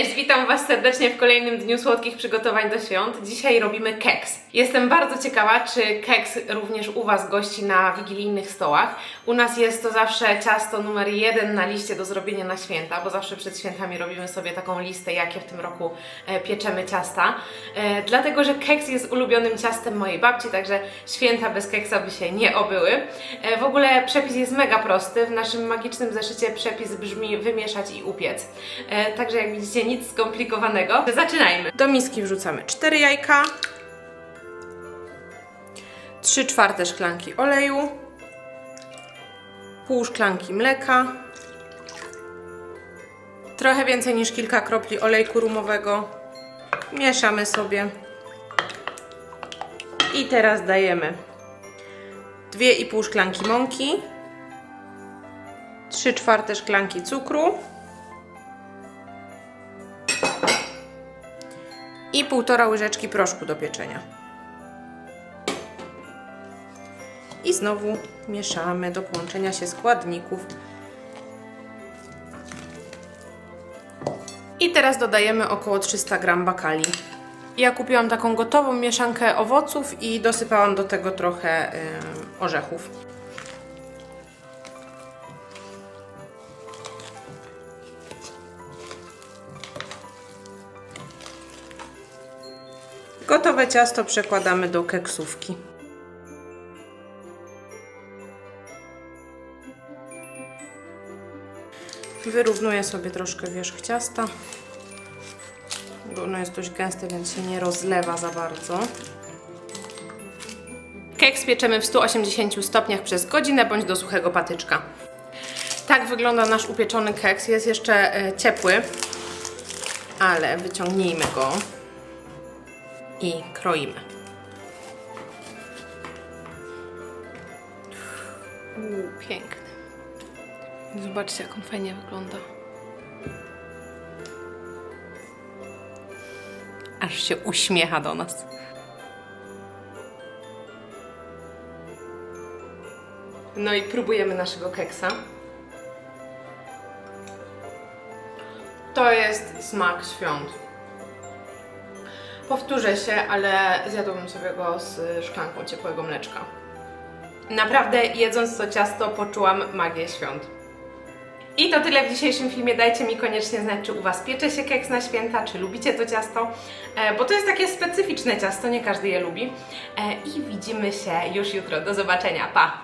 Cześć, witam Was serdecznie w kolejnym dniu słodkich przygotowań do świąt. Dzisiaj robimy keks. Jestem bardzo ciekawa, czy keks również u Was gości na wigilijnych stołach. U nas jest to zawsze ciasto numer jeden na liście do zrobienia na święta, bo zawsze przed świętami robimy sobie taką listę, jakie w tym roku e, pieczemy ciasta. E, dlatego, że keks jest ulubionym ciastem mojej babci, także święta bez keksa by się nie obyły. E, w ogóle przepis jest mega prosty. W naszym magicznym zeszycie przepis brzmi wymieszać i upiec. Także jak widzicie, nic skomplikowanego. Zaczynajmy. Do miski wrzucamy 4 jajka, 3 czwarte szklanki oleju, pół szklanki mleka, trochę więcej niż kilka kropli olejku rumowego. Mieszamy sobie. I teraz dajemy 2,5 szklanki mąki, 3 czwarte szklanki cukru i 1,5 łyżeczki proszku do pieczenia. I znowu mieszamy do połączenia się składników. I teraz dodajemy około 300 g bakali. Ja kupiłam taką gotową mieszankę owoców i dosypałam do tego trochę ym, orzechów. Gotowe ciasto przekładamy do keksówki. Wyrównuję sobie troszkę wierzch ciasta, ono jest dość gęste, więc się nie rozlewa za bardzo. Keks pieczemy w 180 stopniach przez godzinę bądź do suchego patyczka. Tak wygląda nasz upieczony keks. Jest jeszcze e, ciepły, ale wyciągnijmy go i kroimy. Uuu, piękny. Zobaczcie, jak on fajnie wygląda. Aż się uśmiecha do nas. No i próbujemy naszego keksa. To jest smak świąt. Powtórzę się, ale zjadłabym sobie go z szklanką ciepłego mleczka. Naprawdę, jedząc to ciasto, poczułam magię świąt. I to tyle w dzisiejszym filmie. Dajcie mi koniecznie znać, czy u Was piecze się keks na święta, czy lubicie to ciasto, e, bo to jest takie specyficzne ciasto, nie każdy je lubi. E, I widzimy się już jutro. Do zobaczenia. Pa!